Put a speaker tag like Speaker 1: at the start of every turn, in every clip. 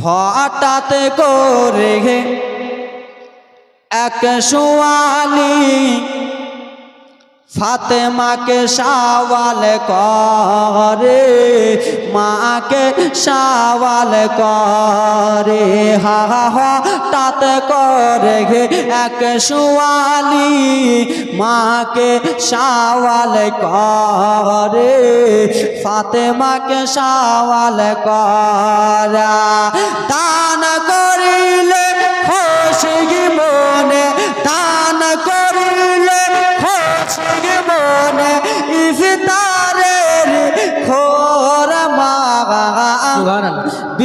Speaker 1: হঠাৎ করে এক সোয়ালি ফাতেমাকে সাওয়াল করে, মাকে সাওয়াল করে। হা হা তাত করে গে এক সোয়ালি, মাকে সাওয়াল করে, ফাতেমাকে সাওয়াল করা।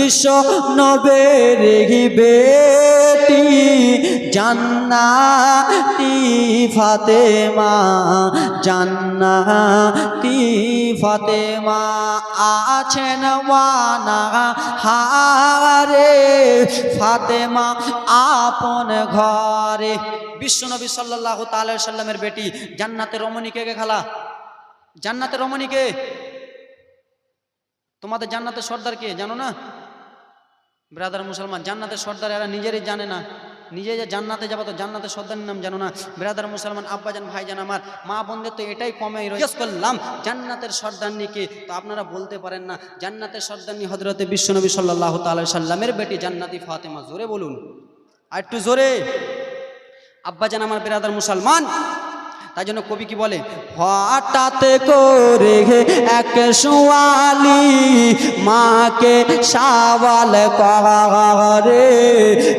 Speaker 1: বিশ্ব নবের বেটি, জান্নাতি ফাতেমা জান্নাতি ফাতেমা আছেন ওয়ানা হারে। ফাতেমা আপন ঘরে। বিশ্বনবী সাল্লাল্লাহু তাআলা সাল্লামের বেটি জান্নাতের রমণীকে কে খালা? জান্নাতের রমণীকে তোমাদের জান্নাতের সর্দার কে? জানো না? ব্রাদার মুসলমান জান্নাতের সর্দার এরা নিজেরই জানে না। নিজে যে জান্নাতে যাব তো জান্নাতের সর্দারের নাম জানো না। ব্রাদার মুসলমান আব্বাজান ভাইজান আমার মা বোনদের তো এটাই কমে জিজ্ঞেস করলাম জান্নাতের সর্দারনিকে তো আপনারা বলতে পারেন না জান্নাতের সর্দারনি হজরতে বিশ্বনবী সাল্লাহ তাল্লাহ সাল্লামের বেটি জান্নাতি ফাতেমা। জোরে বলুন। আর একটু জোরে। আব্বাজান আমার বেরাদার মুসলমান তাই জন্য কবি কি বলে, হঠাৎ করে এক সোয়ালি মাকে সাওয়াল করে,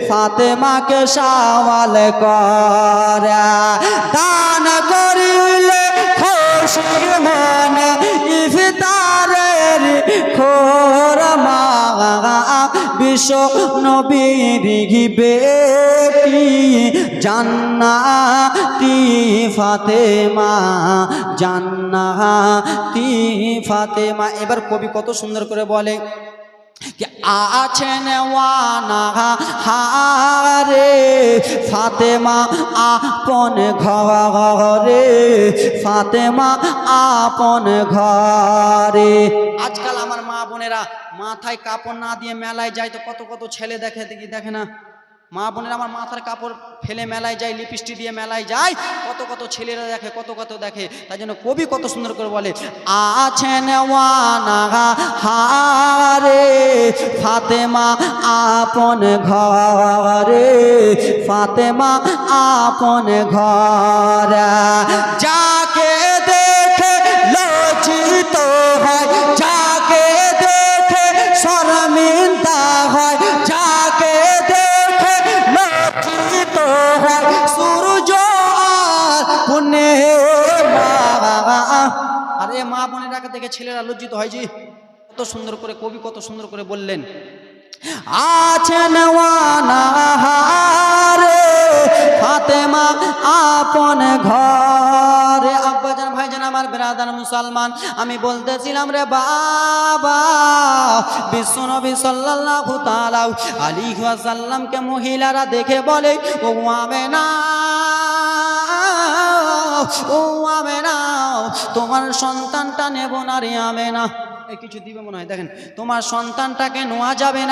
Speaker 1: ফাতেমাকে সাওয়াল করে, দান করিলে বিশ্ব নবীর বেটি জান্নাতি ফাতেমা জান্নাতি ফাতেমা। এবার কবি কত সুন্দর করে বলে আছেন হারে ফাতেমা আপন ঘরে, ফাতেমা আপন ঘরে। আজকাল আমার মা বোনেরা মাথায় কাপড় না দিয়ে মেলায় যায় তো কত কত ছেলে দেখে, দেখি দেখে না। মা বোনেরা আমার মাথার কাপড় ফেলে মেলায় যায় লিপস্টিক দিয়ে মেলায় যায়, কত কত ছেলেরা দেখে, কত কত দেখে। তাই জন্য কবি কত সুন্দর করে বলে, আছেন হারে ফাতেমা আপন ঘরে। ফাতেমা আপন ঘর। যাকে দেখে লজ্জিত হয়, যাকে দেখে শর্মিন্দা হয়, যাকে দেখে লজ্জিত হয়, সূর্য আর পূর্ণিমা আরে মা বোনেরাকে দেখে ছেলেরা লজ্জিত হয় জি। কত সুন্দর করে কবি কত সুন্দর করে বললেন ওয়ানাহারে ফাতেমা আপন ঘরে। আব্বাজান ভাইজান, আমার বেরাদার মুসলমান, আমি বলতেছিলাম, রে বাবা বিশ্বনবী সাল্লাল্লাহু তাআলা আলাইহি ওয়াসাল্লামকে মহিলারা দেখে বলে, ও আমেনা ও আমেনা, তোমার সন্তানটা নেব না রে আমেনা। কিছু দিবে মনে হয়। দেখেন তোমার সন্তানটাকে নোয়া যাবে না।